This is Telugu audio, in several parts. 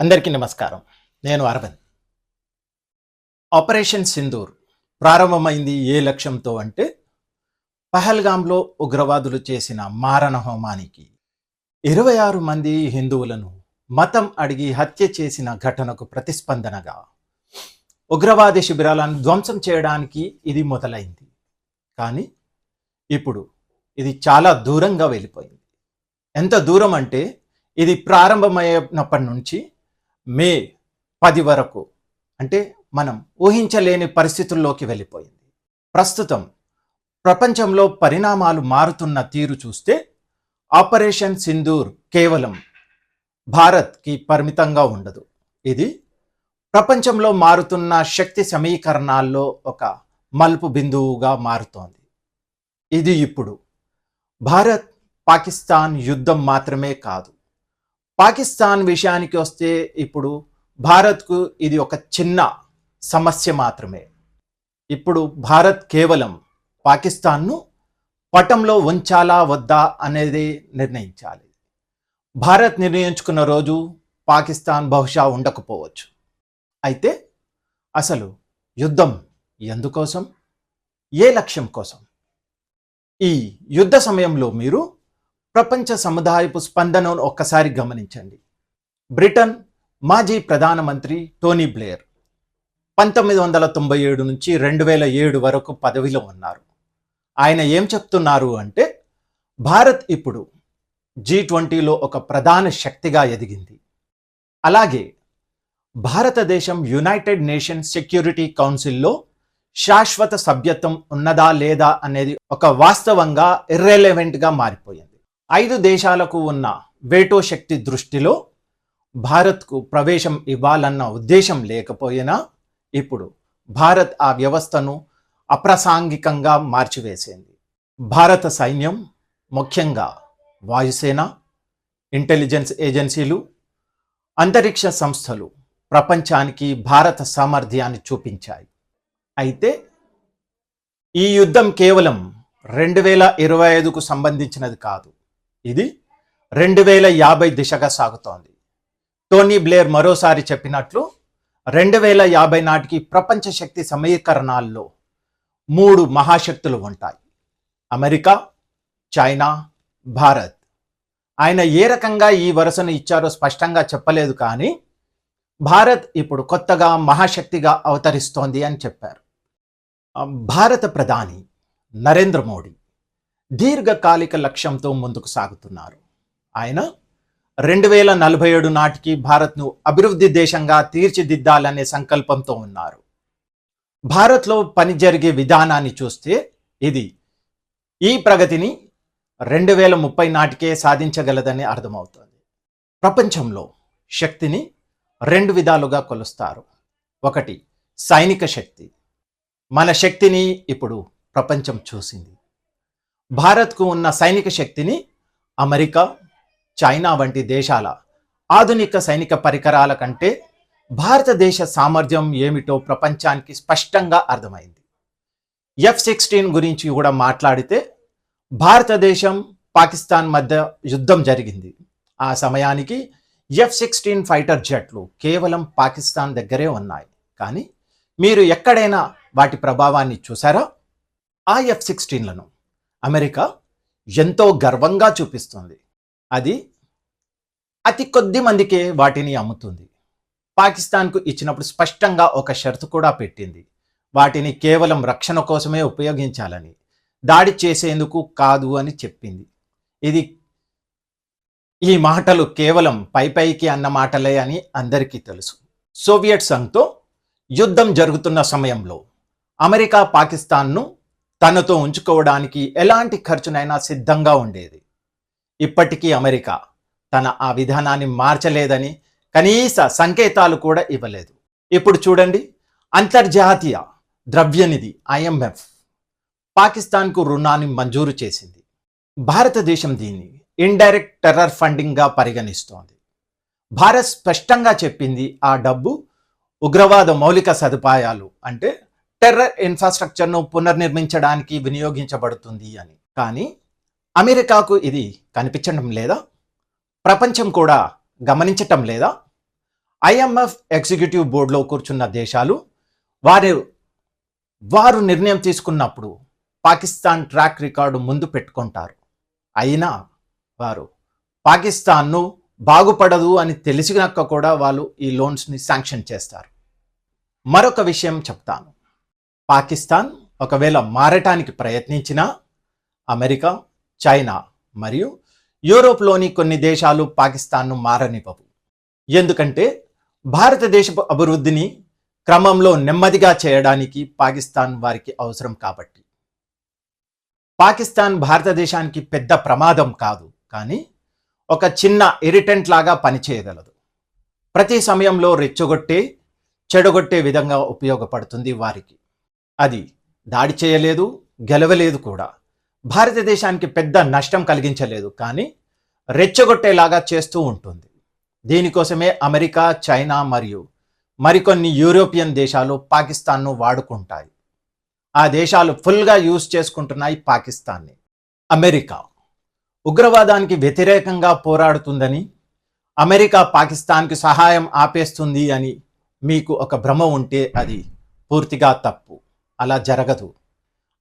అందరికీ నమస్కారం. నేను అరవింద్. ఆపరేషన్ సింధూర్ ప్రారంభమైంది ఏ లక్ష్యంతో అంటే పహల్గాంలో ఉగ్రవాదులు చేసిన మారణ హోమానికి. ఇరవై ఆరు మంది హిందువులను మతం అడిగి హత్య చేసిన ఘటనకు ప్రతిస్పందనగా ఉగ్రవాద శిబిరాలను ధ్వంసం చేయడానికి ఇది మొదలైంది. కానీ ఇప్పుడు ఇది చాలా దూరంగా వెళ్ళిపోయింది. ఎంత దూరం అంటే ఇది ప్రారంభమైనప్పటి నుంచి మే పది వరకు అంటే మనం ఊహించలేని పరిస్థితుల్లోకి వెళ్ళిపోయింది. ప్రస్తుతం ప్రపంచంలో పరిణామాలు మారుతున్న తీరు చూస్తే ఆపరేషన్ సింధూర్ కేవలం భారత్కి పరిమితంగా ఉండదు. ఇది ప్రపంచంలో మారుతున్న శక్తి సమీకరణాల్లో ఒక మలుపు బిందువుగా మారుతోంది. ఇది ఇప్పుడు భారత్ పాకిస్తాన్ యుద్ధం మాత్రమే కాదు. పాకిస్తాన్ విషయానికి వస్తే ఇప్పుడు భారత్కు ఇది ఒక చిన్న సమస్య మాత్రమే. ఇప్పుడు భారత్ కేవలం పాకిస్తాన్ను పటంలో ఉంచాలా వద్దా అనేది నిర్ణయించాలి. భారత్ నిర్ణయించుకున్న రోజు పాకిస్తాన్ బహుశా ఉండకపోవచ్చు. అయితే అసలు యుద్ధం ఎందుకోసం? ఏ లక్ష్యం కోసం? ఈ యుద్ధ సమయంలో మీరు ప్రపంచ సముదాయపు స్పందనను ఒక్కసారి గమనించండి. బ్రిటన్ మాజీ ప్రధానమంత్రి టోనీ బ్లేయర్ పంతొమ్మిది వందల తొంభై ఏడు నుంచి రెండు వేల ఏడు వరకు పదవిలో ఉన్నారు. ఆయన ఏం చెప్తున్నారు అంటే భారత్ ఇప్పుడు జీ ట్వంటీలో ఒక ప్రధాన శక్తిగా ఎదిగింది. అలాగే భారతదేశం యునైటెడ్ నేషన్స్ సెక్యూరిటీ కౌన్సిల్లో శాశ్వత సభ్యత్వం ఉన్నదా లేదా అనేది ఒక వాస్తవంగా ఇర్రెలవెంట్గా మారిపోయింది. ఐదు దేశాలకు ఉన్న వేటో శక్తి దృష్టిలో భారత్కు ప్రవేశం ఇవ్వాలన్న ఉద్దేశం లేకపోయినా ఇప్పుడు భారత్ ఆ వ్యవస్థను అప్రాసాంగికంగా మార్చివేసింది. భారత సైన్యం ముఖ్యంగా వాయుసేన ఇంటెలిజెన్స్ ఏజెన్సీలు అంతరిక్ష సంస్థలు ప్రపంచానికి భారత సామర్థ్యాన్ని చూపించాయి. అయితే ఈ యుద్ధం కేవలం రెండు వేల ఇరవై ఐదుకు సంబంధించినది కాదు. ఇది రెండు వేల యాభై దిశగా సాగుతోంది. టోనీ బ్లేర్ మరోసారి చెప్పినట్లు రెండు వేల యాభై నాటికి ప్రపంచ శక్తి సమీకరణాల్లో మూడు మహాశక్తులు ఉంటాయి. America China Bharat. ఆయన ఏ రకంగా ఈ వరుసను ఇచ్చారో స్పష్టంగా చెప్పలేదు కానీ భారత్ ఇప్పుడు కొత్తగా మహాశక్తిగా అవతరిస్తోంది అని చెప్పారు. భారత ప్రధాని నరేంద్ర మోడీ దీర్ఘకాలిక లక్ష్యంతో ముందుకు సాగుతున్నారు. ఆయన రెండు వేల నలభై ఏడు నాటికి భారత్ను అభివృద్ధి దేశంగా తీర్చిదిద్దాలనే సంకల్పంతో ఉన్నారు. భారత్లో పని జరిగే విధానాన్ని చూస్తే ఇది ఈ ప్రగతిని రెండు వేల ముప్పై నాటికే సాధించగలదని అర్థమవుతుంది. ప్రపంచంలో శక్తిని రెండు విధాలుగా కొలుస్తారు. ఒకటి సైనిక శక్తి. మన శక్తిని ఇప్పుడు ప్రపంచం చూసింది. భారత్కు ఉన్న సైనిక శక్తిని అమెరికా చైనా వంటి దేశాల ఆధునిక సైనిక పరికరాల కంటే భారతదేశ సామర్థ్యం ఏమిటో ప్రపంచానికి స్పష్టంగా అర్థమైంది. ఎఫ్ సిక్స్టీన్ గురించి కూడా మాట్లాడితే భారతదేశం పాకిస్తాన్ మధ్య యుద్ధం జరిగింది. ఆ సమయానికి ఎఫ్ సిక్స్టీన్ ఫైటర్ జెట్లు కేవలం పాకిస్తాన్ దగ్గరే ఉన్నాయి. కానీ మీరు ఎక్కడైనా వాటి ప్రభావాన్ని చూసారా? ఆ ఎఫ్ సిక్స్టీన్లను. అమెరికా ఎంతో గర్వంగా చూపిస్తుంది. అది అతి కొద్ది మందికే వాటిని అమ్ముతుంది. పాకిస్తాన్కు ఇచ్చినప్పుడు స్పష్టంగా ఒక షరతు కూడా పెట్టింది. వాటిని కేవలం రక్షణ కోసమే ఉపయోగించాలని దాడి చేసేందుకు కాదు అని చెప్పింది. ఇది ఈ మాటలు కేవలం పై పైకి అన్న మాటలే అని అందరికీ తెలుసు. సోవియట్ సంఘ్తో యుద్ధం జరుగుతున్న సమయంలో అమెరికా పాకిస్తాన్ను తనతో ఉంచుకోవడానికి ఎలాంటి ఖర్చునైనా సిద్ధంగా ఉండేది. ఇప్పటికీ అమెరికా తన ఆ విధానాన్ని మార్చలేదని కనీస సంకేతాలు కూడా ఇవ్వలేదు. ఇప్పుడు చూడండి. అంతర్జాతీయ ద్రవ్యనిధి ఐఎంఎఫ్ పాకిస్తాన్కు రుణాన్ని మంజూరు చేసింది. భారతదేశం దీన్ని ఇండైరెక్ట్ టెర్రర్ ఫండింగ్గా పరిగణిస్తోంది. భారత్ స్పష్టంగా చెప్పింది ఆ డబ్బు ఉగ్రవాద మౌలిక సదుపాయాలు అంటే టెర్రర్ ఇన్ఫ్రాస్ట్రక్చర్ను పునర్నిర్మించడానికి వినియోగించబడుతుంది అని. కానీ అమెరికాకు ఇది కనిపించడం లేదా? ప్రపంచం కూడా గమనించటం లేదా? ఐఎంఎఫ్ ఎగ్జిక్యూటివ్ బోర్డులో కూర్చున్న దేశాలు వారి వారు నిర్ణయం తీసుకున్నప్పుడు పాకిస్తాన్ ట్రాక్ రికార్డు ముందు పెట్టుకుంటారు. అయినా వారు పాకిస్తాన్ను బాగుపడదు అని తెలిసినాక కూడా వాళ్ళు ఈ లోన్స్ని శాంక్షన్ చేస్తారు. మరొక విషయం చెప్తాను. పాకిస్తాన్ ఒకవేళ మారటానికి ప్రయత్నించినా అమెరికా చైనా మరియు యూరోప్లోని కొన్ని దేశాలు పాకిస్తాన్ను మారనివ్వవు. ఎందుకంటే భారతదేశపు అభివృద్ధిని క్రమంలో నెమ్మదిగా చేయడానికి పాకిస్తాన్ వారికి అవసరం కాబట్టి. పాకిస్తాన్ భారతదేశానికి పెద్ద ప్రమాదం కాదు కానీ ఒక చిన్న ఇరిటెంట్ లాగా పనిచేయగలదు. ప్రతి సమయంలో రెచ్చగొట్టే చెడగొట్టే విధంగా ఉపయోగపడుతుంది వారికి. అది దాడి చేయలేదు గెలవలేదు కూడా. భారతదేశానికి పెద్ద నష్టం కలిగించలేదు కానీ రెచ్చగొట్టేలాగా చేస్తూ ఉంటుంది. దీనికోసమే అమెరికా చైనా మరియు మరికొన్ని యూరోపియన్ దేశాలు పాకిస్తాన్ను వాడుకుంటాయి. ఆ దేశాలు ఫుల్గా యూజ్ చేసుకుంటున్నాయి పాకిస్తాన్ని. అమెరికా ఉగ్రవాదానికి వ్యతిరేకంగా పోరాడుతుందని అమెరికా పాకిస్తాన్కి సహాయం ఆపేస్తుంది అని మీకు ఒక భ్రమ ఉంటే అది పూర్తిగా తప్పు. అలా జరగదు.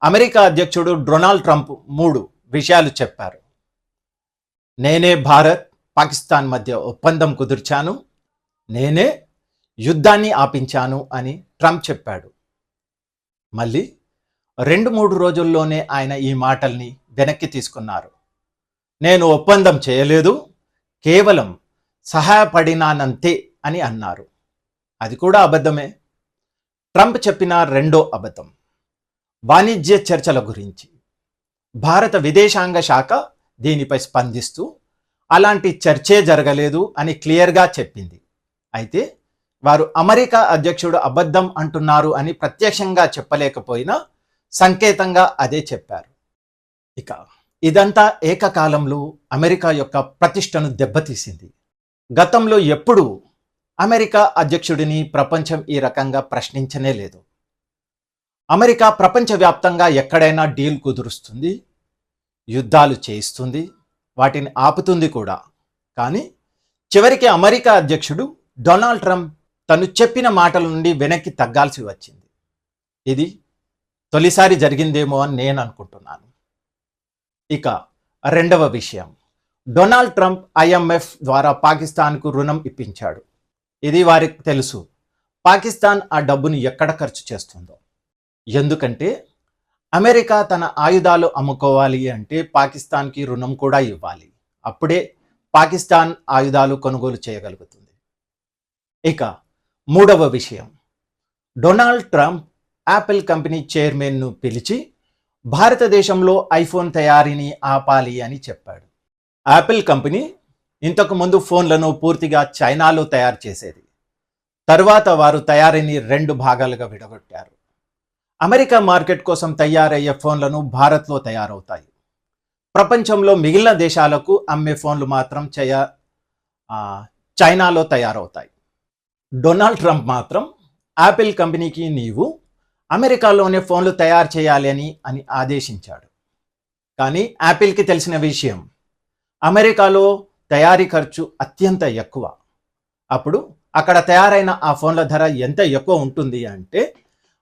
అమెరికా అధ్యక్షుడు డొనాల్డ్ ట్రంప్ మూడు విషయాలు చెప్పారు. నేనే భారత్ పాకిస్తాన్ మధ్య ఒప్పందం కుదిర్చాను. నేనే యుద్ధాన్ని ఆపించాను అని ట్రంప్ చెప్పాడు. మళ్ళీ రెండు మూడు రోజుల్లోనే ఆయన ఈ మాటల్ని వెనక్కి తీసుకున్నారు. నేను ఒప్పందం చేయలేదు కేవలం సహాయపడినానంతే అని అన్నారు. అది కూడా అబద్ధమే. ట్రంప్ చెప్పిన రెండో అబద్ధం. వాణిజ్య చర్చల గురించి. భారత విదేశాంగ శాఖ దీనిపై స్పందిస్తూ అలాంటి చర్చే జరగలేదు అని క్లియర్గా చెప్పింది. అయితే వారు అమెరికా అధ్యక్షుడు అబద్ధం అంటున్నారు అని ప్రత్యక్షంగా చెప్పలేకపోయినా సంకేతంగా అదే చెప్పారు. ఇక ఇదంతా ఏకకాలంలో అమెరికా యొక్క ప్రతిష్టను దెబ్బతీసింది. గతంలో ఎప్పుడూ అమెరికా అధ్యక్షుడిని ప్రపంచం ఈ రకంగా ప్రశ్నించనే లేదు. అమెరికా ప్రపంచవ్యాప్తంగా ఎక్కడైనా డీల్ కుదురుస్తుంది యుద్ధాలు చేయిస్తుంది వాటిని ఆపుతుంది కూడా. కానీ చివరికి అమెరికా అధ్యక్షుడు డొనాల్డ్ ట్రంప్ తను చెప్పిన మాటల నుండి వెనక్కి తగ్గాల్సి వచ్చింది. ఇది తొలిసారి జరిగిందేమో అని నేను అనుకుంటున్నాను. ఇక రెండవ విషయం. డొనాల్డ్ ట్రంప్ ఐఎంఎఫ్ ద్వారా పాకిస్తాన్కు రుణం ఇప్పించాడు. ఇది వారికి తెలుసు. పాకిస్తాన్ ఆ డబ్బును ఎక్కడ ఖర్చు చేస్తుందో. ఎందుకంటే అమెరికా తన ఆయుధాలు అమ్ముకోవాలి అంటే పాకిస్తాన్కి రుణం కూడా ఇవ్వాలి. అప్పుడే పాకిస్తాన్ ఆయుధాలు కొనుగోలు చేయగలుగుతుంది. ఇక మూడవ విషయం. డొనాల్డ్ ట్రంప్ యాపిల్ కంపెనీ చైర్మన్ను పిలిచి భారతదేశంలో ఐఫోన్ తయారీని ఆపాలి అని చెప్పాడు. యాపిల్ కంపెనీ ఇంతకు ముందు ఫోన్లను పూర్తిగా చైనాలో తయారు చేసేది. తరువాత వారు తయారీని రెండు భాగాలుగా విడగొట్టారు. అమెరికా మార్కెట్ కోసం తయారయ్యే ఫోన్లను భారత్లో తయారవుతాయి. ప్రపంచంలో మిగిలిన దేశాలకు అమ్మే ఫోన్లు మాత్రం చయ చైనాలో తయారవుతాయి. డొనాల్డ్ ట్రంప్ మాత్రం యాపిల్ కంపెనీకి నీవు అమెరికాలోనే ఫోన్లు తయారు చేయాలి అని అని ఆదేశించాడు. కానీ యాపిల్కి తెలిసిన విషయం అమెరికాలో తయారీ ఖర్చు అత్యంత ఎక్కువ. అప్పుడు అక్కడ తయారైన ఆ ఫోన్ల ధర ఎంత ఎక్కువ ఉంటుంది అంటే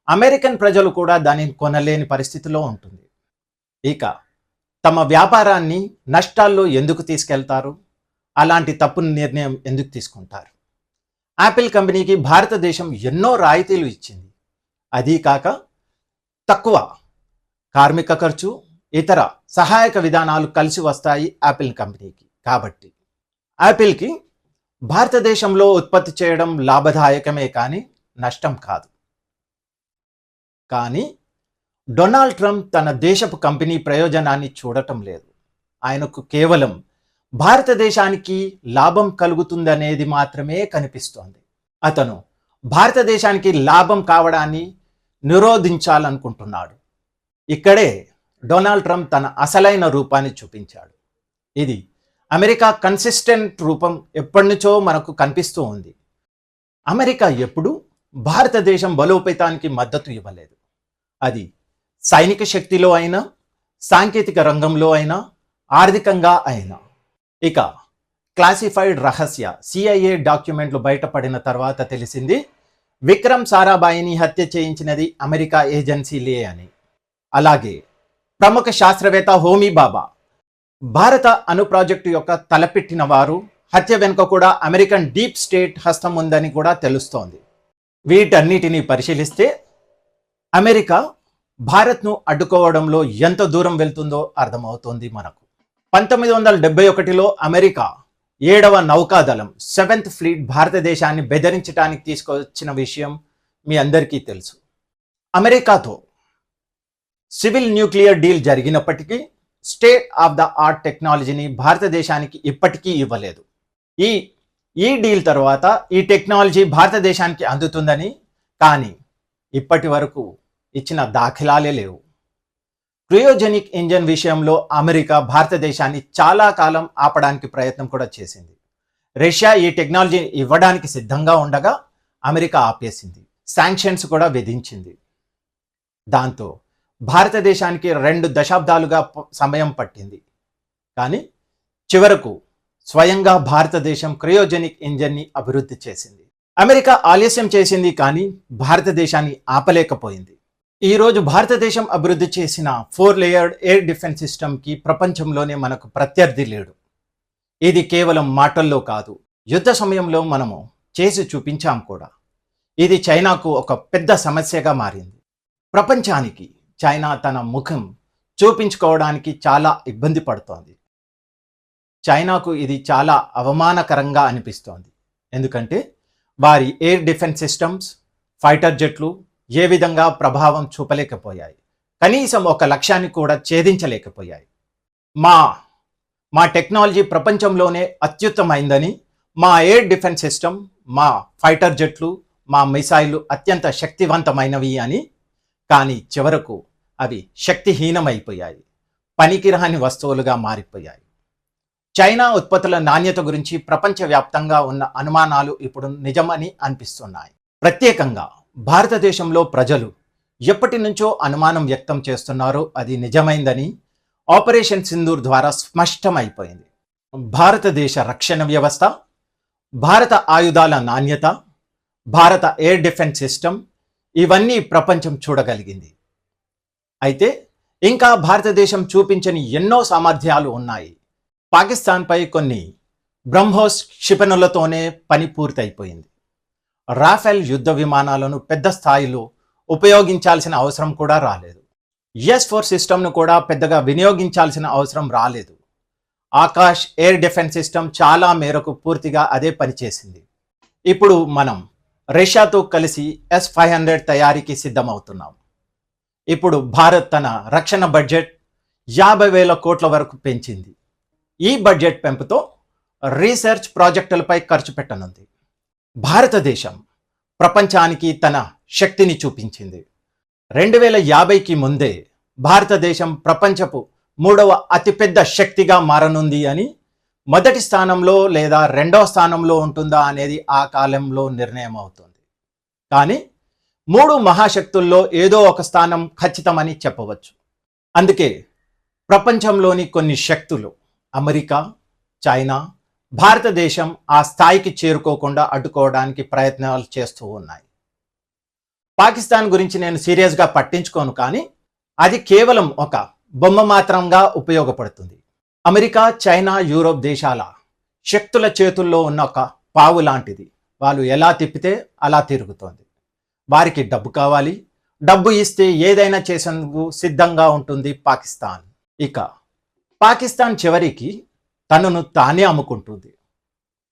అమెరికన్ ప్రజలు కూడా దానిని కొనలేని పరిస్థితిలో ఉంటుంది. ఇక తమ వ్యాపారాన్ని నష్టాల్లో ఎందుకు తీసుకెళ్తారు? అలాంటి తప్పు నిర్ణయం ఎందుకు తీసుకుంటారు? యాపిల్ కంపెనీకి భారతదేశం ఎన్నో రాయితీలు ఇచ్చింది. అదీ కాక తక్కువ కార్మిక ఖర్చు ఇతర సహాయక విధానాలు కలిసి వస్తాయి యాపిల్ కంపెనీకి. కాబట్టి యాపిల్కి భారతదేశంలో ఉత్పత్తి చేయడం లాభదాయకమే కానీ నష్టం కాదు. కానీ డొనాల్డ్ ట్రంప్ తన దేశపు కంపెనీ ప్రయోజనాన్ని చూడటం లేదు. ఆయనకు కేవలం భారతదేశానికి లాభం కలుగుతుందనేది మాత్రమే కనిపిస్తోంది. అతను భారతదేశానికి లాభం కావడాన్ని నిరోధించాలనుకుంటున్నాడు. ఇక్కడే డొనాల్డ్ ట్రంప్ తన అసలైన రూపాన్ని చూపించాడు. ఇది అమెరికా కన్సిస్టెంట్ రూపం ఎప్పటి నుంచో మనకు కనిపిస్తూ ఉంది. అమెరికా ఎప్పుడు భారతదేశం బలోపేతానికి మద్దతు ఇవ్వలేదు. అది సైనిక శక్తిలో అయినా సాంకేతిక రంగంలో అయినా ఆర్థికంగా అయినా. ఇక క్లాసిఫైడ్ రహస్య సిఐఏ డాక్యుమెంట్లు బయటపడిన తర్వాత తెలిసింది విక్రమ్ సారాభాయిని హత్య చేయించినది అమెరికా ఏజెన్సీలే అని. అలాగే ప్రముఖ శాస్త్రవేత్త హోమీ బాబా భారత అణు ప్రాజెక్టు యొక్క తలపెట్టిన వారు హత్య వెనుక కూడా అమెరికన్ డీప్ స్టేట్ హస్తం ఉందని కూడా తెలుస్తోంది. వీటన్నిటినీ పరిశీలిస్తే అమెరికా భారత్ను అడ్డుకోవడంలో ఎంత దూరం వెళ్తుందో అర్థమవుతోంది మనకు. పంతొమ్మిది వందల డెబ్బై ఒకటిలో అమెరికా ఏడవ నౌకాదళం సెవెంత్ ఫ్లీట్ భారతదేశాన్ని బెదిరించడానికి తీసుకొచ్చిన విషయం మీ అందరికీ తెలుసు. అమెరికాతో సివిల్ న్యూక్లియర్ డీల్ జరిగినప్పటికీ స్టేట్ ఆఫ్ ద ఆర్ట్ టెక్నాలజీని భారతదేశానికి ఇప్పటికీ ఇవ్వలేదు. ఈ ఈ డీల్ తర్వాత ఈ టెక్నాలజీ భారతదేశానికి అందుతుందని కానీ ఇప్పటి వరకు ఇచ్చిన దాఖలాలే లేవు. క్రియోజెనిక్ ఇంజన్ విషయంలో అమెరికా భారతదేశాన్ని చాలా కాలం ఆపడానికి ప్రయత్నం కూడా చేసింది. రష్యా ఈ టెక్నాలజీ ఇవ్వడానికి సిద్ధంగా ఉండగా అమెరికా ఆపేసింది. శాంక్షన్స్ కూడా విధించింది. దాంతో భారతదేశానికి రెండు దశాబ్దాలుగా సమయం పట్టింది. కానీ చివరకు స్వయంగా భారతదేశం క్రయోజెనిక్ ఇంజన్ని అభివృద్ధి చేసింది. అమెరికా ఆలస్యం చేసింది కానీ భారతదేశాన్ని ఆపలేకపోయింది. ఈరోజు భారతదేశం అభివృద్ధి చేసిన ఫోర్ లేయర్డ్ ఎయిర్ డిఫెన్స్ సిస్టమ్కి ప్రపంచంలోనే మనకు ప్రత్యర్థి లేడు. ఇది కేవలం మాటల్లో కాదు యుద్ధ సమయంలో మనము చేసి చూపించాం కూడా. ఇది చైనాకు ఒక పెద్ద సమస్యగా మారింది. ప్రపంచానికి చైనా తన ముఖం చూపించుకోవడానికి చాలా ఇబ్బంది పడుతోంది. చైనాకు ఇది చాలా అవమానకరంగా అనిపిస్తోంది. ఎందుకంటే వారి ఎయిర్ డిఫెన్స్ సిస్టమ్స్ ఫైటర్ జెట్లు ఏ విధంగా ప్రభావం చూపలేకపోయాయి. కనీసం ఒక లక్ష్యాన్ని కూడా ఛేదించలేకపోయాయి. మా మా టెక్నాలజీ ప్రపంచంలోనే అత్యుత్తమైందని మా ఎయిర్ డిఫెన్స్ సిస్టమ్ మా ఫైటర్ జెట్లు మా మిసైళ్ళు అత్యంత శక్తివంతమైనవి అని. కానీ చివరకు అవి శక్తిహీనమైపోయాయి. పనికిరాని వస్తువులుగా మారిపోయాయి. చైనా ఉత్పత్తుల నాణ్యత గురించి ప్రపంచవ్యాప్తంగా ఉన్న అనుమానాలు ఇప్పుడు నిజమని అనిపిస్తున్నాయి. ప్రత్యేకంగా భారతదేశంలో ప్రజలు ఎప్పటి నుంచో అనుమానం వ్యక్తం చేస్తున్నారో అది నిజమైందని ఆపరేషన్ సింధూర్ ద్వారా స్పష్టమైపోయింది. భారతదేశ రక్షణ వ్యవస్థ భారత ఆయుధాల నాణ్యత భారత ఎయిర్ డిఫెన్స్ సిస్టమ్ ఇవన్నీ ప్రపంచం చూడగలిగింది. అయితే ఇంకా భారతదేశం చూపించని ఎన్నో సామర్థ్యాలు ఉన్నాయి. పాకిస్తాన్పై కొన్ని బ్రహ్మోస్ క్షిపణులతోనే పని పూర్తయిపోయింది. రాఫెల్ యుద్ధ విమానాలను పెద్ద స్థాయిలో ఉపయోగించాల్సిన అవసరం కూడా రాలేదు. ఎస్ ఫోర్ సిస్టమ్ను కూడా పెద్దగా వినియోగించాల్సిన అవసరం రాలేదు. ఆకాష్ ఎయిర్ డిఫెన్స్ సిస్టమ్ చాలా మేరకు పూర్తిగా అదే పనిచేసింది ఇప్పుడు మనం రష్యాతో కలిసి ఎస్ ఫైవ్ హండ్రెడ్ తయారీకి సిద్ధమవుతున్నాం. ఇప్పుడు భారత్ తన రక్షణ బడ్జెట్ యాభై వేల కోట్ల వరకు పెంచింది. ఈ బడ్జెట్ పెంపుతో రీసెర్చ్ ప్రాజెక్టులపై ఖర్చు పెట్టనుంది. భారతదేశం ప్రపంచానికి తన శక్తిని చూపించింది. రెండు వేల యాభైకి ముందే భారతదేశం ప్రపంచపు మూడవ అతిపెద్ద శక్తిగా మారనుంది అని మొదటి స్థానంలో లేదా రెండవ స్థానంలో ఉంటుందా అనేది ఆ కాలంలో నిర్ణయం అవుతుంది కానీ మూడు మహాశక్తుల్లో ఏదో ఒక స్థానం ఖచ్చితమని చెప్పవచ్చు. అందుకే ప్రపంచంలోని కొన్ని శక్తులు అమెరికా చైనా భారతదేశం ఆ స్థాయికి చేరుకోకుండా అడ్డుకోవడానికి ప్రయత్నాలు చేస్తూ ఉన్నాయి. పాకిస్తాన్ గురించి నేను సీరియస్గా పట్టించుకోను కానీ అది కేవలం ఒక బొమ్మ మాత్రంగా ఉపయోగపడుతుంది. అమెరికా చైనా యూరోప్ దేశాల శక్తుల చేతుల్లో ఉన్న ఒక పావు లాంటిది. వాళ్ళు ఎలా తిప్పితే అలా తిరుగుతోంది. వారికి డబ్బు కావాలి. డబ్బు ఇస్తే ఏదైనా చేసేందుకు సిద్ధంగా ఉంటుంది పాకిస్తాన్. ఇక పాకిస్తాన్ చివరికి తనను తానే అమ్ముకుంటుంది.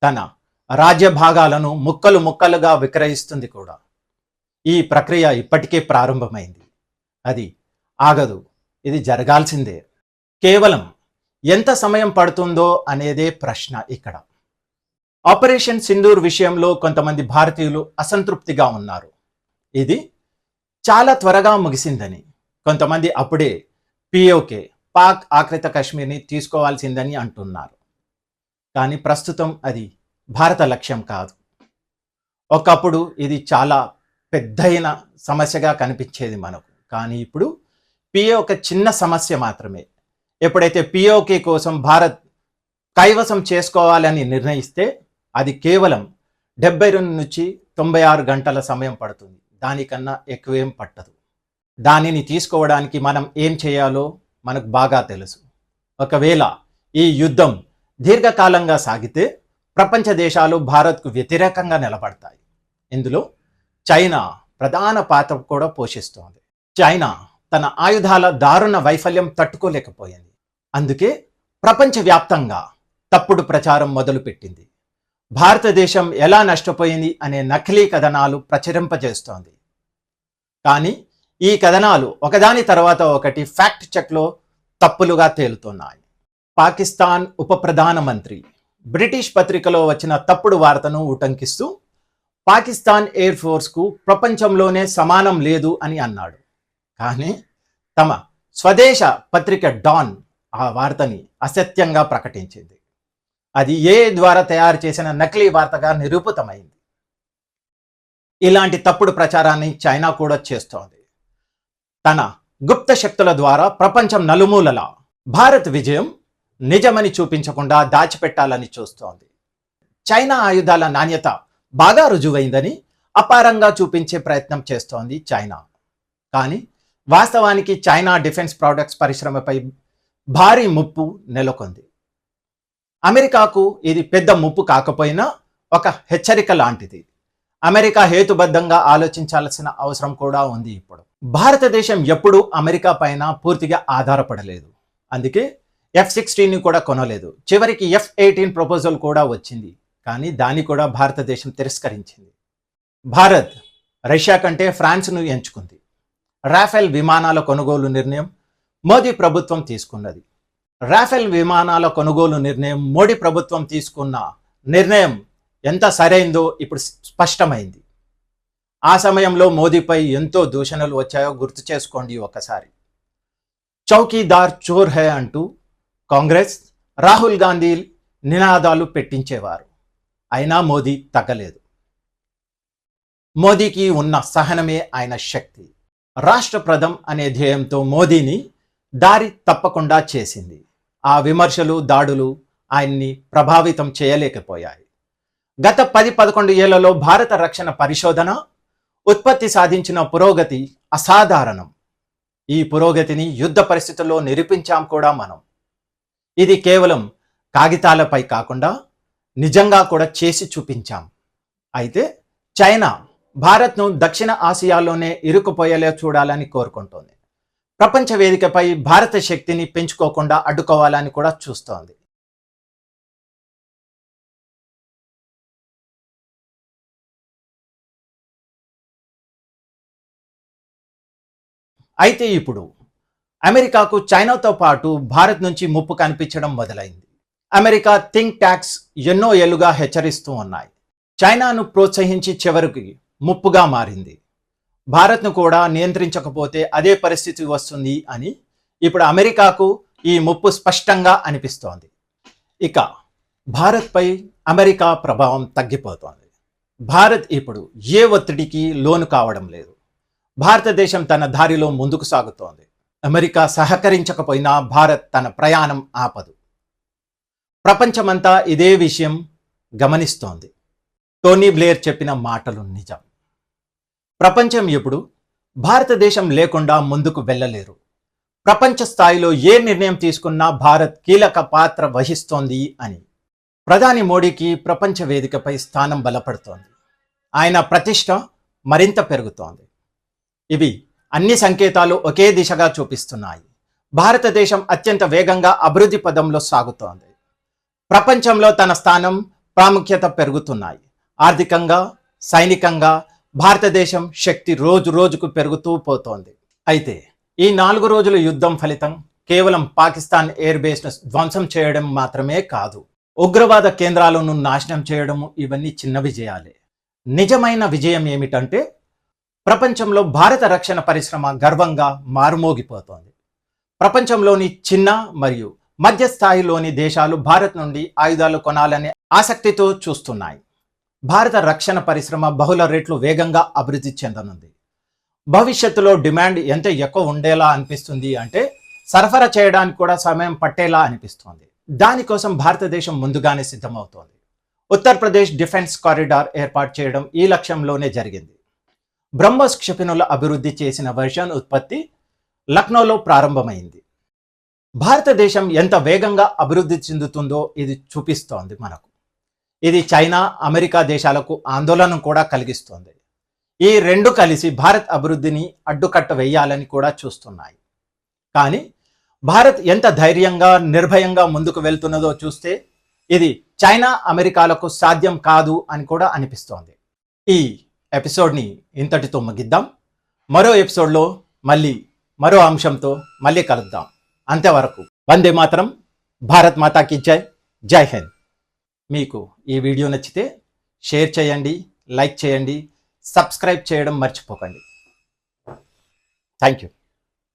తన రాజ్య భాగాలను ముక్కలు ముక్కలుగా విక్రయిస్తుంది కూడా. ఈ ప్రక్రియ ఇప్పటికే ప్రారంభమైంది. అది ఆగదు. ఇది జరగాల్సిందే. కేవలం ఎంత సమయం పడుతుందో అనేదే ప్రశ్న ఇక్కడ. ఆపరేషన్ సింధూర్ విషయంలో కొంతమంది భారతీయులు అసంతృప్తిగా ఉన్నారు. ఇది చాలా త్వరగా ముగిసిందని. కొంతమంది అప్పుడే పిఓకే పాక్ ఆక్రిత కశ్మీర్ని తీసుకోవాల్సిందని అంటున్నారు. కానీ ప్రస్తుతం అది భారత లక్ష్యం కాదు. ఒకప్పుడు ఇది చాలా పెద్దయిన సమస్యగా కనిపించేది మనకు. కానీ ఇప్పుడు పిఏ ఒక చిన్న సమస్య మాత్రమే. ఎప్పుడైతే పిఓకే కోసం భారత్ కైవసం చేసుకోవాలని నిర్ణయిస్తే అది కేవలం డెబ్బై రెండు నుంచి తొంభై ఆరు గంటల సమయం పడుతుంది. దానికన్నా ఎక్కువేం పట్టదు. దానిని తీసుకోవడానికి మనం ఏం చేయాలో మనకు బాగా తెలుసు. ఒకవేళ ఈ యుద్ధం దీర్ఘకాలంగా సాగితే ప్రపంచ దేశాలు భారత్కు వ్యతిరేకంగా నిలబడతాయి. ఇందులో చైనా ప్రధాన పాత్ర కూడా పోషిస్తోంది. చైనా తన ఆయుధాల దారుణ వైఫల్యం తట్టుకోలేకపోయింది. అందుకే ప్రపంచవ్యాప్తంగా తప్పుడు ప్రచారం మొదలుపెట్టింది. భారతదేశం ఎలా నష్టపోయింది అనే నకిలీ కథనాలు ప్రచురింపజేస్తోంది. కానీ ఈ కథనాలు ఒకదాని తర్వాత ఒకటి ఫ్యాక్ట్ చెక్లో తప్పులుగా తేలుతున్నాయి. పాకిస్తాన్ ఉప ప్రధానమంత్రి బ్రిటిష్ పత్రికలో వచ్చిన తప్పుడు వార్తను ఉటంకిస్తూ పాకిస్తాన్ ఎయిర్ ఫోర్స్కు ప్రపంచంలోనే సమానం లేదు అని అన్నాడు. కానీ తమ స్వదేశ పత్రిక డాన్ ఆ వార్తని అసత్యంగా ప్రకటించింది. అది ఏ ద్వారా తయారు చేసిన నకిలీ వార్తగా నిరూపితమైంది? ఇలాంటి తప్పుడు ప్రచారాన్ని చైనా కూడా చేస్తోంది. తన గుప్త శక్తుల ద్వారా ప్రపంచం నలుమూలలా భారత్ విజయం నిజమని చూపించకుండా దాచిపెట్టాలని చూస్తోంది. చైనా ఆయుధాల నాణ్యత బాగా రుజువైందని అపారంగా చూపించే ప్రయత్నం చేస్తోంది చైనా. కానీ వాస్తవానికి చైనా డిఫెన్స్ ప్రొడక్ట్స్ పరిశ్రమపై భారీ ముప్పు నెలకొంది. అమెరికాకు ఇది పెద్ద ముప్పు కాకపోయినా ఒక హెచ్చరిక లాంటిది. అమెరికా హేతుబద్ధంగా ఆలోచించాల్సిన అవసరం కూడా ఉంది ఇప్పుడు. భారతదేశం ఎప్పుడూ అమెరికా పైన పూర్తిగా ఆధారపడలేదు. అందుకే ఎఫ్ సిక్స్టీన్ని కూడా కొనలేదు. చివరికి ఎఫ్ ఎయిటీన్ ప్రపోజల్ కూడా వచ్చింది. కానీ దాన్ని కూడా భారతదేశం తిరస్కరించింది. భారత్ రష్యా కంటే ఫ్రాన్స్ను ఎంచుకుంది. రాఫెల్ విమానాల కొనుగోలు నిర్ణయం మోదీ ప్రభుత్వం తీసుకున్నది. రాఫెల్ విమానాల కొనుగోలు నిర్ణయం మోడీ ప్రభుత్వం తీసుకున్న నిర్ణయం ఎంత సరైందో ఇప్పుడు స్పష్టమైంది. ఆ సమయంలో మోదీపై ఎంతో దూషణలు వచ్చాయో గుర్తు చేసుకోండి ఒకసారి. చౌకీదార్ చోర్ హే అంటూ కాంగ్రెస్ రాహుల్ గాంధీ నినాదాలు పెట్టించేవారు. అయినా మోదీ తగ్గలేదు. మోదీకి ఉన్న సహనమే ఆయన శక్తి. రాష్ట్రప్రదం అనే ధ్యేయంతో మోదీని దారి తప్పకుండా చేసింది. ఆ విమర్శలు దాడులు ఆయన్ని ప్రభావితం చేయలేకపోయాయి. గత పది పదకొండు ఏళ్ళలో భారత రక్షణ పరిశోధన ఉత్పత్తి సాధించిన పురోగతి అసాధారణం. ఈ పురోగతిని యుద్ధ పరిస్థితుల్లో నిరూపించాం కూడా మనం. ఇది కేవలం కాగితాలపై కాకుండా నిజంగా కూడా చేసి చూపించాం. అయితే చైనా భారత్ను దక్షిణ ఆసియాలోనే ఇరుకుపోయేలా చూడాలని కోరుకుంటోంది. ప్రపంచ వేదికపై భారత శక్తిని పెంచుకోకుండా అడ్డుకోవాలని కూడా చూస్తోంది. అయితే ఇప్పుడు అమెరికాకు చైనాతో పాటు భారత్ నుంచి ముప్పు కనిపించడం మొదలైంది. అమెరికా థింక్ ట్యాక్స్ ఎన్నో ఏళ్ళుగా హెచ్చరిస్తూ ఉన్నాయి. చైనాను ప్రోత్సహించి చివరికి ముప్పుగా మారింది. భారత్ను కూడా నియంత్రించకపోతే అదే పరిస్థితి వస్తుంది అని ఇప్పుడు అమెరికాకు ఈ ముప్పు స్పష్టంగా అనిపిస్తోంది. ఇక భారత్పై అమెరికా ప్రభావం తగ్గిపోతోంది. భారత్ ఇప్పుడు ఏ ఒత్తిడికి లోను కావడం లేదు. భారతదేశం తన దారిలో ముందుకు సాగుతోంది. అమెరికా సహకరించకపోయినా భారత్ తన ప్రయాణం ఆపదు. ప్రపంచమంతా ఇదే విషయం గమనిస్తోంది. టోనీ బ్లేయర్ చెప్పిన మాటలు నిజం. ప్రపంచం ఇప్పుడు భారతదేశం లేకుండా ముందుకు వెళ్ళలేరు. ప్రపంచ స్థాయిలో ఏ నిర్ణయం తీసుకున్నా భారత్ కీలక పాత్ర వహిస్తోంది అని. ప్రధాని మోడీకి ప్రపంచ వేదికపై స్థానం బలపడుతోంది. ఆయన ప్రతిష్ట మరింత పెరుగుతోంది. ఇవి అన్ని సంకేతాలు ఒకే దిశగా చూపిస్తున్నాయి. భారతదేశం అత్యంత వేగంగా అభివృద్ధి పదంలో సాగుతోంది. ప్రపంచంలో తన స్థానం ప్రాముఖ్యత పెరుగుతున్నాయి. ఆర్థికంగా సైనికంగా భారతదేశం శక్తి రోజు రోజుకు పెరుగుతూ పోతోంది. అయితే ఈ నాలుగు రోజుల యుద్ధం ఫలితం కేవలం పాకిస్తాన్ ఎయిర్ బేస్ను ధ్వంసం చేయడం మాత్రమే కాదు. ఉగ్రవాద కేంద్రాలను నాశనం చేయడము ఇవన్నీ చిన్న విజయాలే. నిజమైన విజయం ఏమిటంటే ప్రపంచంలో భారత రక్షణ పరిశ్రమ గర్వంగా మారుమోగిపోతోంది. ప్రపంచంలోని చిన్న మరియు మధ్య స్థాయిలోని దేశాలు భారత్ నుండి ఆయుధాలు కొనాలనే ఆసక్తితో చూస్తున్నాయి. భారత రక్షణ పరిశ్రమ బహుళ రేట్లు వేగంగా అభివృద్ధి చెందనుంది. భవిష్యత్తులో డిమాండ్ ఎంత ఎక్కువ ఉండేలా అనిపిస్తుంది అంటే సరఫరా చేయడానికి కూడా సమయం పట్టేలా అనిపిస్తోంది. దానికోసం భారతదేశం ముందుగానే సిద్ధమవుతోంది. ఉత్తరప్రదేశ్ డిఫెన్స్ కారిడార్ ఏర్పాటు చేయడం ఈ లక్ష్యంలోనే జరిగింది. బ్రహ్మోస్ క్షిపణుల అభివృద్ధి చేసిన వర్షన్ ఉత్పత్తి లక్నోలో ప్రారంభమైంది. భారతదేశం ఎంత వేగంగా అభివృద్ధి చెందుతుందో ఇది చూపిస్తోంది మనకు. ఇది చైనా అమెరికా దేశాలకు ఆందోళన కూడా కలిగిస్తోంది. ఈ రెండు కలిసి భారత్ అభివృద్ధిని అడ్డుకట్ట వేయాలని కూడా చూస్తున్నాయి. కానీ భారత్ ఎంత ధైర్యంగా నిర్భయంగా ముందుకు వెళ్తున్నదో చూస్తే ఇది చైనా అమెరికాలకు సాధ్యం కాదు అని కూడా అనిపిస్తోంది. ఈ ఎపిసోడ్ని ఇంతటితో ముగిద్దాం. మరో ఎపిసోడ్లో మళ్ళీ మరో అంశంతో మళ్ళీ కలుద్దాం. అంతేవరకు వందే మాత్రం భారత్ మాతాకి జై జై హింద్. మీకు ఈ వీడియో నచ్చితే షేర్ చేయండి లైక్ చేయండి సబ్స్క్రైబ్ చేయడం మర్చిపోకండి. Thank you